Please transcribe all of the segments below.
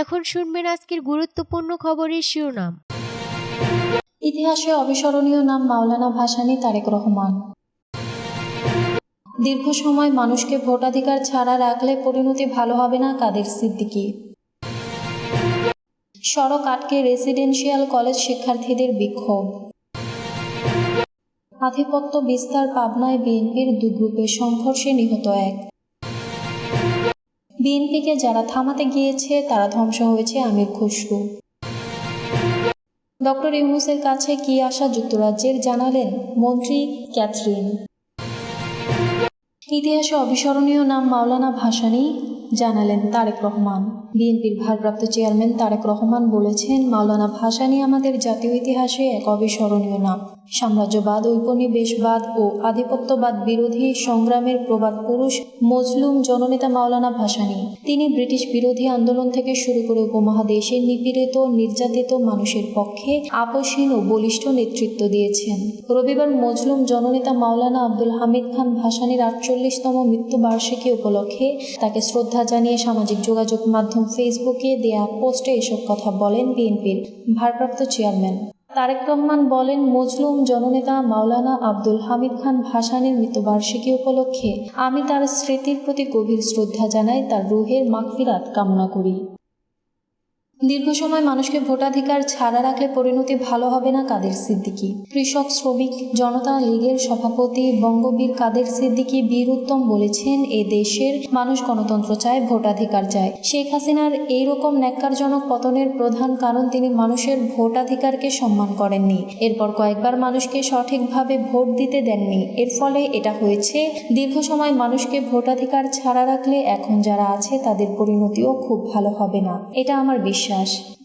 এখন শুনবেন আজকের গুরুত্বপূর্ণ খবরের শিরোনাম। ইতিহাসে অবিস্মরণীয় নাম মাওলানা ভাসানী তারেক রহমান। দীর্ঘ সময় মানুষকে ভোটাধিকার ছাড়া রাখলে পরিণতি ভালো হবে না কাদের সিদ্দিকি। সড়ক আটকে রেসিডেন্সিয়াল কলেজ শিক্ষার্থীদের বিক্ষোভ। আধিপত্য বিস্তার পাবনায় বিএনপির দু গ্রুপের সংঘর্ষে নিহত এক। বিএনপিকে যারা থামাতে গিয়েছে, তারা ধ্বংস হয়েছে আমির খুশরু ডক্টর ইউনুসের কাছে কি আসা যুক্তরাজ্যের জানালেন মন্ত্রী ক্যাথরিন। ইতিহাসে অবিস্মরণীয় নাম মাওলানা ভাসানী। জানালেন তারেক রহমান। বিএনপির ভারপ্রাপ্ত চেয়ারম্যান তারেক রহমান বলেছেন, মাওলানা ভাসানী আমাদের জাতীয় ইতিহাসে এক অবিস্মরণীয় নাম। সাম্রাজ্যবাদ, ঔপনিবেশবাদ ও আধিপত্যবাদ বিরোধী সংগ্রামের প্রবাদ পুরুষ মজলুম জননেতা মাওলানা ভাসানী। তিনি ব্রিটিশ বিরোধী আন্দোলন থেকে শুরু করে উপমহাদেশের নিপীড়িত, নির্যাতিত মানুষের পক্ষে আপসহীন ও বলিষ্ঠ নেতৃত্ব দিয়েছেন। রবিবার মজলুম জননেতা মাওলানা আব্দুল হামিদ খান ভাসানীর আটচল্লিশতম মৃত্যুবার্ষিকী উপলক্ষে তাকে শ্রদ্ধা জানিয়ে সামাজিক যোগাযোগ মাধ্যম ফেসবুকে দেয়া পোস্টে এসব কথা বলেন বিএনপির ভারপ্রাপ্ত চেয়ারম্যান। তারেক রহমান বলেন, মজলুম জননেতা মাওলানা আব্দুল হামিদ খান ভাসানের মৃত্যুবার্ষিকী উপলক্ষে আমি তার স্মৃতির প্রতি গভীর শ্রদ্ধা জানাই, তার রুহের মাগফিরাত কামনা করি। দীর্ঘ সময় মানুষকে ভোটাধিকার ছাড়া রাখলে পরিণতি ভালো হবে না কাদের সিদ্দিকি? কৃষক, শ্রমিক, জনতা, লীগের সভাপতি, বঙ্গবীর কাদের সিদ্দিকি বীর উত্তম বলেছেন, এ দেশের মানুষ গণতন্ত্র চায়, ভোটাধিকার চায়। শেখ হাসিনার এইরকম ন্যাক্কারজনক পতনের প্রধান কারণ তিনি মানুষের ভোটাধিকারকে সম্মান করেননি। এরপর কয়েকবার মানুষকে সঠিকভাবে ভোট দিতে দেননি। এর ফলে এটা হয়েছে, দীর্ঘ সময় মানুষকে ভোটাধিকার ছাড়া রাখলে এখন যারা আছে তাদের পরিণতিও খুব ভালো হবে না। এটা আমার বিশ্বাস।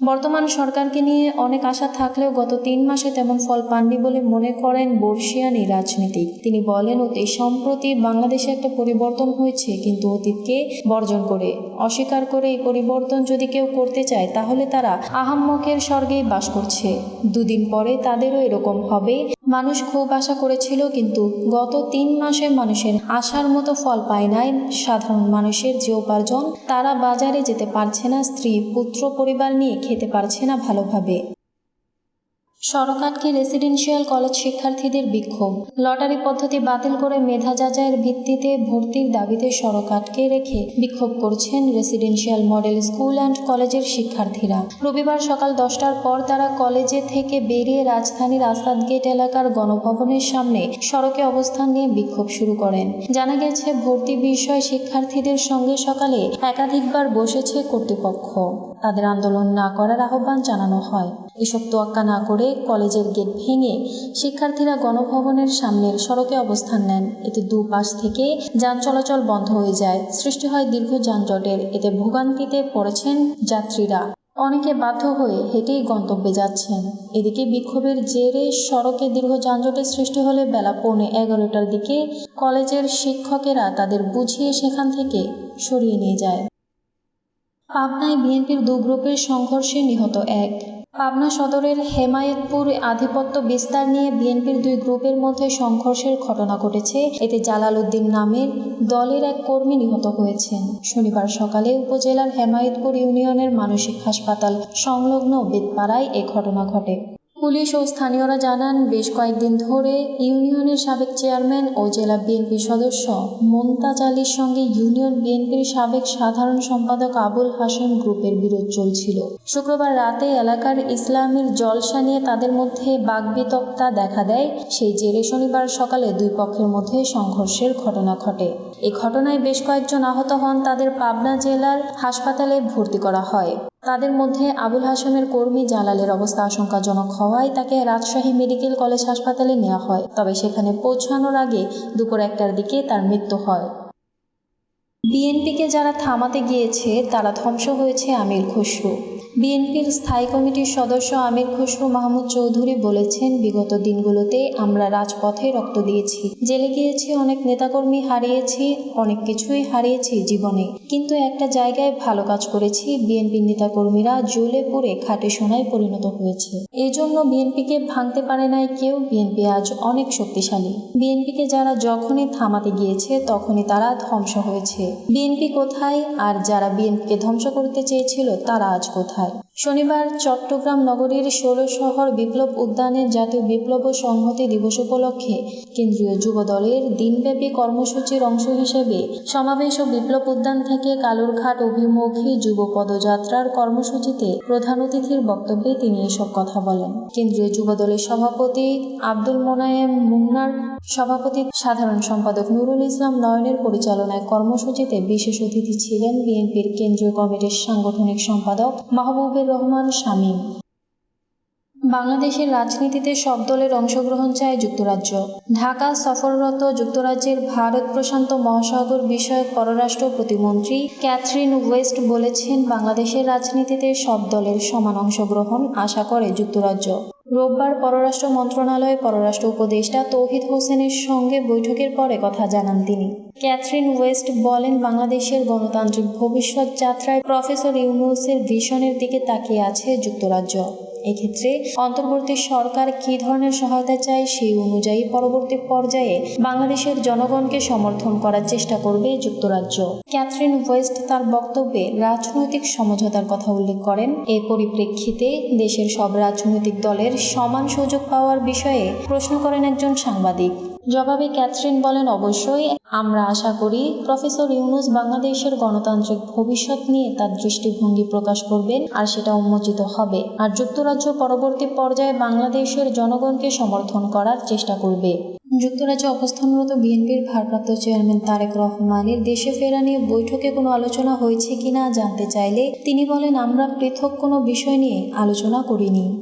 বর্তমান সরকারকে নিয়ে অনেক আশা থাকলেও গত তিন মাসে তেমন ফল পাননি বলে মনে করেন বর্ষিয়ান রাজনীতিক। তিনি বলেন অতি সম্প্রতি বাংলাদেশে একটা পরিবর্তন হয়েছে, কিন্তু অতীতকে বর্জন করে, অস্বীকার করে এই পরিবর্তন যদি কেউ করতে চায়, তাহলে তারা আহাম্মকের স্বর্গেই বাস করছে। দুদিন পরে তাদেরও এরকম হবে মানুষ খুব আশা করেছিল, কিন্তু গত তিন মাসে মানুষের আশার মতো ফল পায় নাই। সাধারণ মানুষের যে উপার্জন, তারা বাজারে যেতে পারছে না, স্ত্রী, পুত্র, পরিবার নিয়ে খেতে পারছে না ভালোভাবে। সড়ক আটকে রেসিডেন্সিয়াল কলেজ শিক্ষার্থীদের বিক্ষোভ। লটারি পদ্ধতি বাতিল করে মেধা যাচাইয়ের ভিত্তিতে ভর্তির দাবিতে সড়ক আটকে রেখে বিক্ষোভ করছেন রেসিডেন্সিয়াল মডেল স্কুল অ্যান্ড কলেজের শিক্ষার্থীরা। রবিবার সকাল দশটার পর তারা কলেজে থেকে বেরিয়ে রাজধানীর আসাদ গেট এলাকার গণভবনের সামনে সড়কে অবস্থান নিয়ে বিক্ষোভ শুরু করেন। জানা গেছে, ভর্তি বিষয়ে শিক্ষার্থীদের সঙ্গে সকালে একাধিকবার বসেছে কর্তৃপক্ষ। তাদের আন্দোলন না করার আহ্বান জানানো হয়। এসব তোয়াক্কা না করে কলেজের গেট ভেঙে শিক্ষার্থীরা গণভবনের সামনের সড়কে অবস্থান নেন। এতে দুপাশ থেকে যান চলাচল বন্ধ হয়ে যায়। সৃষ্টি হয় দীর্ঘ যানজটের। এতে ভোগান্তিতে পড়েছেন যাত্রীরা। অনেকে বাধ্য হয়ে হেঁটেই গন্তব্যে যাচ্ছেন। এদিকে বিক্ষোভের জেরে সড়কে দীর্ঘ যানজটের সৃষ্টি হলে বেলা পৌনে এগারোটার দিকে কলেজের শিক্ষকেরা তাদের বুঝিয়ে সেখান থেকে সরিয়ে নিয়ে যায়। পাবনায় বিএনপির দু গ্রুপের সংঘর্ষে নিহত এক। পাবনা সদরের হেমায়েতপুর আধিপত্য বিস্তার নিয়ে বিএনপির দুই গ্রুপের মধ্যে সংঘর্ষের ঘটনা ঘটেছে। এতে জালাল উদ্দিন নামের দলের এক কর্মী নিহত হয়েছেন। শনিবার সকালে উপজেলার হেমায়েতপুর ইউনিয়নের মানসিক হাসপাতাল সংলগ্ন বেদপাড়ায় এ ঘটনা ঘটে। পুলিশ ও স্থানীয়রা জানান, বেশ কয়েকদিন ধরে ইউনিয়নের সাবেক চেয়ারম্যান ও জেলা বিএনপি সদস্য মমতাজ আলীর সঙ্গে ইউনিয়ন বিএনপির সাবেক সাধারণ সম্পাদক আবুল হাসেম গ্রুপের বিরোধ চলছিল। শুক্রবার রাতে এলাকার ইসলামের জলসা নিয়ে তাদের মধ্যে বাগবিতক্তা দেখা দেয়। সেই জেরে শনিবার সকালে দুই পক্ষের মধ্যে সংঘর্ষের ঘটনা ঘটে। এ ঘটনায় বেশ কয়েকজন আহত হন। তাদের পাবনা জেলার হাসপাতালে ভর্তি করা হয়। তাদের মধ্যে আবুল হাসানের কর্মী জালালের অবস্থা আশঙ্কাজনক হওয়ায় তাকে রাজশাহী মেডিকেল কলেজ হাসপাতালে নেওয়া হয়, তবে সেখানে পৌঁছানোর আগে দুপুর একটার দিকে তার মৃত্যু হয়। বিএনপিকে যারা থামাতে গিয়েছে, তারা ধ্বংস হয়েছে আমির খুসরু। বিএনপির স্থায়ী কমিটির সদস্য আমির খসরু মাহমুদ চৌধুরী বলেছেন, বিগত দিনগুলোতে আমরা রাজপথে রক্ত দিয়েছি। জেলে গিয়েছি, অনেক নেতাকর্মী হারিয়েছি, অনেক কিছুই হারিয়েছি জীবনে। কিন্তু একটা জায়গায় ভালো কাজ করেছি বিএনপির নেতাকর্মীরা জ্বলে পুড়ে খাটে সোনায় পরিণত হয়েছে। এই জন্য বিএনপিকে ভাঙতে পারে নাই কেউ, বিএনপি আজ অনেক শক্তিশালী। বিএনপিকে যারা যখনই থামাতে গিয়েছে, তখনই তারা ধ্বংস হয়েছে। বিএনপি কোথায় আর যারা বিএনপিকে ধ্বংস করতে চেয়েছিল, তারা আজ কোথায়? শনিবার চট্টগ্রাম নগরীর শহর বিপ্লব উদ্যানের জাতীয় বিপ্লব সংহতি দিবস উপলক্ষে কেন্দ্রীয় যুব দলের দিনব্যাপী কর্মসূচির অংশ হিসেবে সমাবেশ ও বিপ্লব উদ্যান থেকে কালুরঘাট অভিমুখী যুব পদযাত্রার কর্মসূচিতে প্রধান অতিথির বক্তব্যে তিনি এসব কথা বলেন। কেন্দ্রীয় যুব দলের সভাপতি আব্দুল মোনায়েম মুন্নার সভাপতি সাধারণ সম্পাদক নুরুল ইসলাম নয়নের পরিচালনায় কর্মসূচিতে বিশেষ অতিথি ছিলেন বিএনপির কেন্দ্রীয় কমিটির সাংগঠনিক সম্পাদক মাহবুবের রহমান শামীম। বাংলাদেশের রাজনীতিতে সব দলের অংশগ্রহণ চায় যুক্তরাজ্য। ঢাকা সফররত যুক্তরাজ্যের ভারত প্রশান্ত মহাসাগর বিষয়ক পররাষ্ট্র প্রতিমন্ত্রী ক্যাথরিন ওয়েস্ট বলেছেন, বাংলাদেশের রাজনীতিতে সব দলের সমান অংশগ্রহণ আশা করে যুক্তরাজ্য। রোববার পররাষ্ট্র মন্ত্রণালয়ে পররাষ্ট্র উপদেষ্টা তৌহিদ হোসেনের সঙ্গে বৈঠকের পরে কথা জানান তিনি। ক্যাথরিন ওয়েস্ট বলেন, বাংলাদেশের গণতান্ত্রিক ভবিষ্যৎ যাত্রায় প্রফেসর ইউনুসের ভিশনের দিকে তাকিয়ে আছে যুক্তরাজ্য। এক্ষেত্রে অন্তর্বর্তী সরকার কি ধরনের সহায়তা চায় সেই অনুযায়ী পরবর্তী পর্যায়ে বাংলাদেশের জনগণকে সমর্থন করার চেষ্টা করবে যুক্তরাজ্য। ক্যাথরিন ওয়েস্ট তার বক্তব্যে রাজনৈতিক সমঝোতার কথা উল্লেখ করেন। এ পরিপ্রেক্ষিতে দেশের সব রাজনৈতিক দলের সমান সুযোগ পাওয়ার বিষয়ে প্রশ্ন করেন একজন সাংবাদিক। জবাবে ক্যাথরিন বলেন, অবশ্যই আমরা আশা করি প্রফেসর ইউনুস বাংলাদেশের গণতান্ত্রিক ভবিষ্যৎ নিয়ে তার দৃষ্টিভঙ্গি প্রকাশ করবেন আর সেটা উন্মোচিত হবে আর যুক্তরাজ্য পরবর্তী পর্যায়ে বাংলাদেশের জনগণকে সমর্থন করার চেষ্টা করবে। যুক্তরাজ্যে অবস্থানরত বিএনপির ভারপ্রাপ্ত চেয়ারম্যান তারেক রহমানের দেশে ফেরা নিয়ে বৈঠকে কোনো আলোচনা হয়েছে কিনা জানতে চাইলে তিনি বলেন, আমরা পৃথক কোনো বিষয় নিয়ে আলোচনা করিনি।